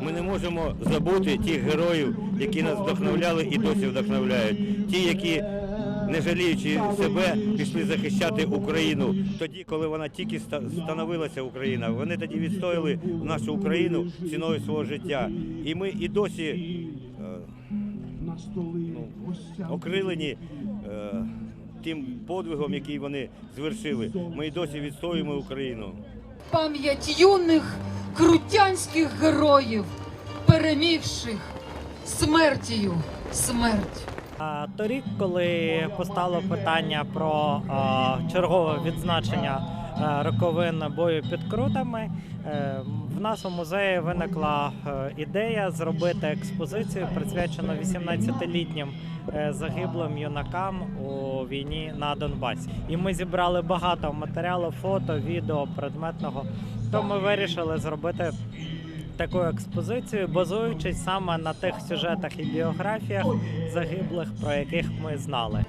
можемо забути тих героїв, які нас вдохновляли і досі вдохновляють. Ті, які, не жаліючи себе, пішли захищати Україну. Тоді, коли вона тільки ста- становилася Україна, вони тоді відстояли нашу Україну ціною свого життя. І ми і досі е, ну, окрилені е, тим подвигом, який вони звершили. Ми і досі відстоюємо Україну. пам'ять юних крутянських героїв, перемігших смертію смерть. Торік, коли постало питання про чергове відзначення роковин бою під крутами, е, в нас у музеї виникла е, ідея зробити експозицію, присвячену 18-літнім е, загиблим юнакам у війні на Донбасі. І ми зібрали багато матеріалу, фото, відео, предметного. То ми вирішили зробити таку експозицію, базуючись саме на тих сюжетах і біографіях загиблих, про яких ми знали.